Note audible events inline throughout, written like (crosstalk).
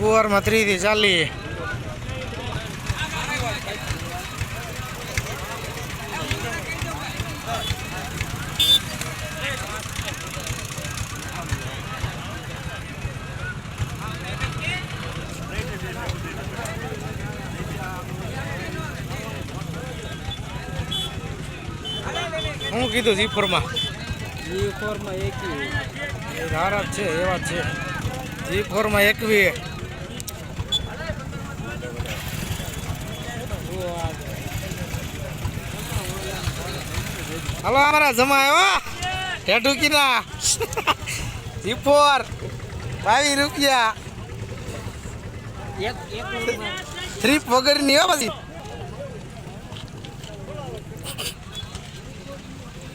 ગુવારમાં ત્રીસથી ચાલીએ શું કીધું જી ફોરમાં જી ફોરમાં એકવી ધારા છે એવા છે. જી ફોરમાં એકવી હાલો અમારા જમા આવ્યા હેઠુકીના જી (laughs) ફોર. બાવીસ રૂપિયા. થ્રીપ વગરની હો પછી.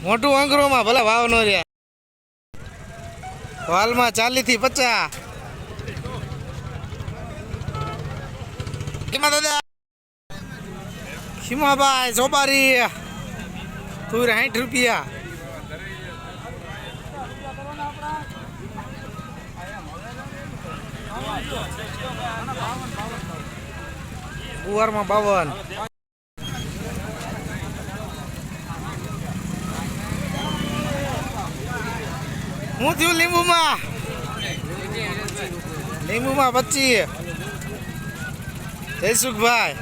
મોટું અંગરોમાં ભલે ભાવ નો રહ્યા વાલમાં ચાલી થી પચાસ ખીમાભાઈ સોપારી તુર સાઠ રૂપિયા. કુવારમાં બાવન. હું થયું લીંબુમાં? લીંબુમાં પચીસ. જયસુખભાઈ